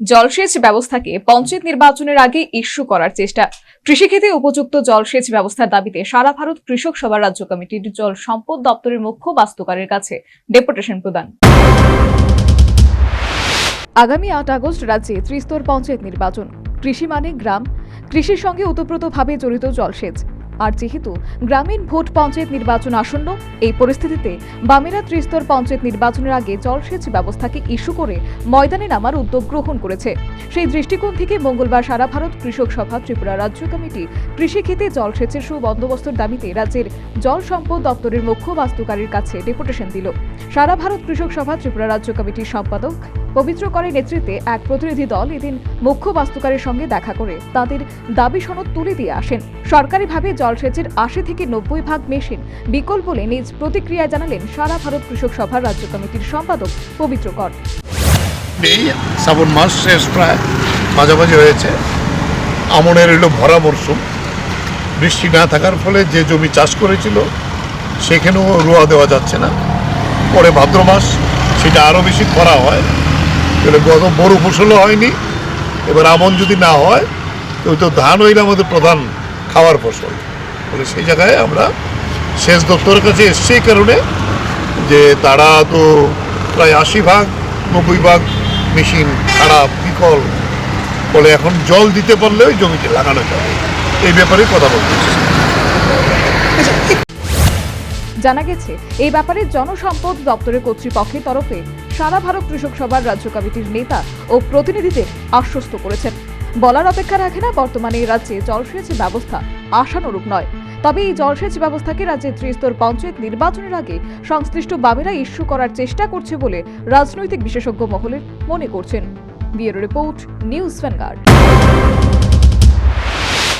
জলসেচ ব্যবস্থাকে পঞ্চায়েত নির্বাচনের আগে ইস্যু করার চেষ্টা। কৃষিক্ষেত্রে উপযুক্ত জলসেচ ব্যবস্থার দাবিতে সারা ভারত কৃষক সভা রাজ্য কমিটির জল সম্পদ দপ্তরের মুখ্য বাস্তুকারের কাছে ডেপুটেশন প্রদান। আগামী আট আগস্ট রাজ্যে ত্রিস্তর পঞ্চায়েত নির্বাচন। কৃষি মানে গ্রাম। কৃষির সঙ্গে ওতপ্রোতভাবে জড়িত জলসেচ। আর যেহেতু গ্রামীণ ভোট পঞ্চায়েত নির্বাচন আসন্ন, এই পরিস্থিতিতে বামেরা ত্রিস্তর পঞ্চায়েত নির্বাচনের আগে জলসেচ ব্যবস্থাকে ইস্যু করে ময়দানে নামার উদ্যোগ গ্রহণ করেছে। সেই দৃষ্টিকোণ থেকে মঙ্গলবার সারা ভারত কৃষক সভা, ত্রিপুরা রাজ্য কমিটি কৃষিক্ষেত্রে জলসেচের সুবন্দোবস্তের দাবিতে রাজ্যের জল সম্পদ দপ্তরের মুখ্য বাস্তুকারীর কাছে ডেপুটেশন দিল। সারা ভারত কৃষক সভা, ত্রিপুরা রাজ্য কমিটির সম্পাদক পবিত্র করের নেতৃত্বে এক প্রতিনিধি দল এদিন মুখ্য বাস্তুকারের সঙ্গে দেখা করে তাদের দাবি সনদ তুলে দিয়ে আসেন। সরকারিভাবে জলসেচের আশি থেকে নব্বই ভাগ মেশিন বিকল বলে নিজ প্রতিক্রিয়া জানালেন সারা ভারত কৃষক সভার রাজ্য কমিটির সম্পাদক পবিত্র কর। এই শ্রাবণ মাস শেষ প্রায় মাঝামাঝি হয়েছে। আমনের এলো ভরা মরশুম বৃষ্টি না থাকার ফলে যে জমি চাষ করেছিল, সেখানেও রোয়া দেওয়া যাচ্ছে না। পরে ভাদ্র মাস, সেটা আরও বেশি খরা হয়। তাহলে গত বড় ফসলও হয়নি। এবার আমন যদি না হয় ওই তো ধান হইলে আমাদের প্রধান খাওয়ার ফসল। বলে সেই জায়গায় আমরা সেচ দপ্তরের কাছে এসছি এই কারণে যে তারা তো প্রায় আশি ভাগ, নব্বই ভাগ মেশিন খারাপ, বিকল। বলে এখন জল দিতে পারলে ওই জমিতে লাগানো যাবে। এই ব্যাপারে কথা বলতে। জানা গেছে, এই ব্যাপারে জনসম্পদ দপ্তরের কর্তৃপক্ষের তরফে সারা ভারত কৃষক সভার রাজ্য কমিটির নেতা ও প্রতিনিধিদের আশ্বস্ত করেছেন। বলার অপেক্ষা রাখে না, বর্তমানে রাজ্যে জলসেচ ব্যবস্থা আশানুরূপ নয়। তবে এই জলসেচ ব্যবস্থাকে রাজ্যের ত্রিস্তর পঞ্চায়েত নির্বাচনের আগে সংশ্লিষ্ট বামেরা ইস্যু করার চেষ্টা করছে বলে রাজনৈতিক বিশেষজ্ঞ মহলের মনে করছেন। Bureau report, news vanguard.